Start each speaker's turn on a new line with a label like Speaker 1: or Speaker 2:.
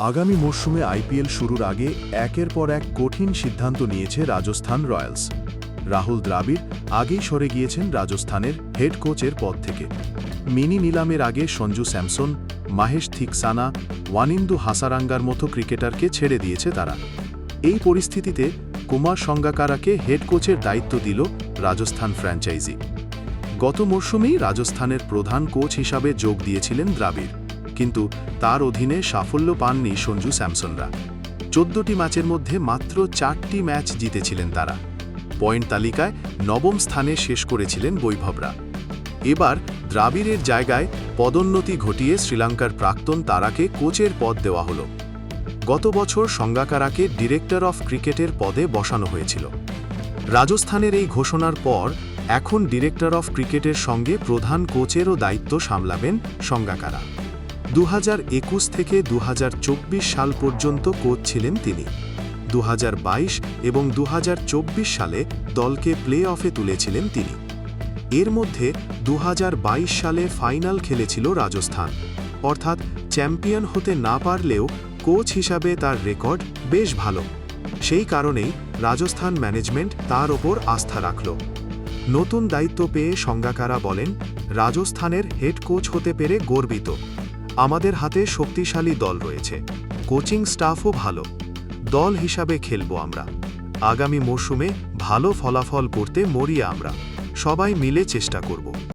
Speaker 1: আগামী মরশুমে আইপিএল শুরুর আগে একের পর এক কঠিন সিদ্ধান্ত নিয়েছে রাজস্থান রয়্যালস। রাহুল দ্রাবিড় আগেই সরে গিয়েছেন রাজস্থানের হেড কোচের পদ থেকে। মিনি নিলামের আগে সঞ্জু স্যামসন, মাহেশ থিকসানা, ওয়ানিন্দু হাসারাঙ্গার মতো ক্রিকেটারকে ছেড়ে দিয়েছে তারা। এই পরিস্থিতিতে কুমার সঙ্গাকারাকে হেড কোচের দায়িত্ব দিল রাজস্থান ফ্র্যাঞ্চাইজি। গত মরশুমেই রাজস্থানের প্রধান কোচ হিসাবে যোগ দিয়েছিলেন দ্রাবিড়। কিন্তু তার অধীনে সাফল্য পাননি সঞ্জু স্যামসনরা। চোদ্দটি ম্যাচের মধ্যে মাত্র চারটি ম্যাচ জিতেছিলেন তারা। পয়েন্ট তালিকায় নবম স্থানে শেষ করেছিলেন বৈভবরা। এবার দ্রাবিড়ের জায়গায় পদোন্নতি ঘটিয়ে শ্রীলঙ্কার প্রাক্তন তারাকে কোচের পদ দেওয়া হলো। গত বছর সঙ্গাকারাকে ডিরেক্টর অফ ক্রিকেটের পদে বসানো হয়েছিল। রাজস্থানের এই ঘোষণার পর এখন ডিরেক্টর অফ ক্রিকেটের সঙ্গে প্রধান কোচেরও দায়িত্ব সামলাবেন সঙ্গাকারা দু হাজার একুশ থেকে দু হাজার চব্বিশ সাল পর্যন্ত কোচ ছিলেন তিনি। দু হাজার বাইশ এবং দু হাজার চব্বিশ সালে দলকে প্লে অফে তুলেছিলেন তিনি। এর মধ্যে দু হাজার বাইশ সালে ফাইনাল খেলেছিল রাজস্থান। অর্থাৎ চ্যাম্পিয়ন হতে না পারলেও কোচ হিসাবে তার রেকর্ড বেশ ভালো। সেই কারণেই রাজস্থান ম্যানেজমেন্ট তার ওপর আস্থা রাখল। নতুন দায়িত্ব পেয়ে সংজ্ঞাকারা বলেন, রাজস্থানের হেড কোচ হতে পেরে গর্বিত। আমাদের হাতে শক্তিশালী দল রয়েছে। কোচিং স্টাফও ভালো। দল হিসাবে খেলব আমরা। আগামী মরশুমে ভালো ফলাফল করতে মরিয়া আমরা। সবাই মিলে চেষ্টা করব।